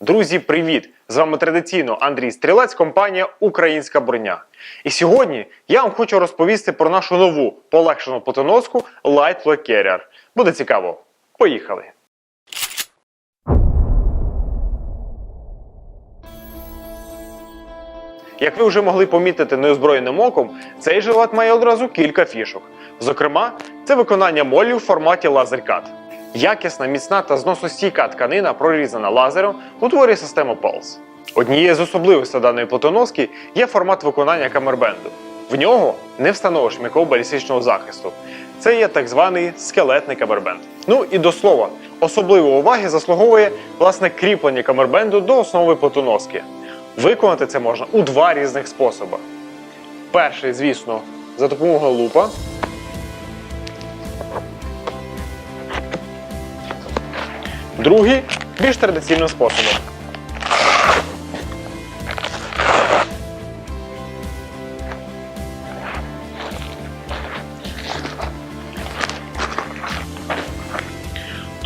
Друзі, привіт! З вами традиційно Андрій Стрілець, компанія Українська броня. І сьогодні я вам хочу розповісти про нашу нову полегшену потоноску Light Black Carrier. Буде цікаво. Поїхали! Як ви вже могли помітити неозброєним оком, цей жилет має одразу кілька фішок. Зокрема, це виконання молі в форматі лазер-кат. Якісна, міцна та зносостійка тканина, прорізана лазером, утворює систему Pulse. Однією з особливостей даної плитоноски є формат виконання камербенду. В нього не встановиш м'якого балістичного захисту. Це є так званий скелетний камербенд. Ну і до слова, особливої уваги заслуговує власне кріплення камербенду до основи плитоноски. Виконати це можна у два різних способи. Перший, звісно, за допомогою лупа. Другий більш традиційним способом.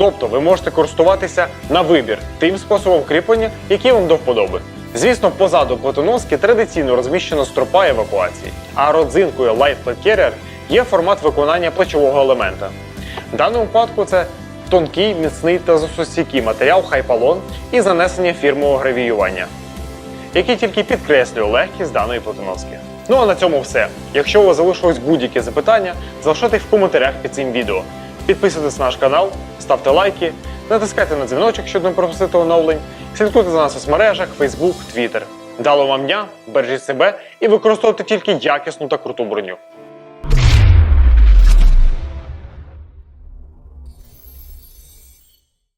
Тобто ви можете користуватися на вибір тим способом кріплення, який вам до вподоби. Звісно, позаду плитоноски традиційно розміщена стропа евакуації, а родзинкою Light Plate Carrier є формат виконання плечового елемента. В даному випадку це тонкий, міцний та застосійкий матеріал хайпалон і занесення фірмового гравіювання, який тільки підкреслює легкість даної плитоноски. Ну а на цьому все. Якщо у вас залишилось будь-які запитання, залишайте їх в коментарях під цим відео. Підписуйтесь на наш канал, ставте лайки, натискайте на дзвіночок, щоб не пропустити оновлень. Слідкуйте за нас у соцмережах, Facebook, Twitter. Дало вам дня, бережіть себе і використовуйте тільки якісну та круту броню.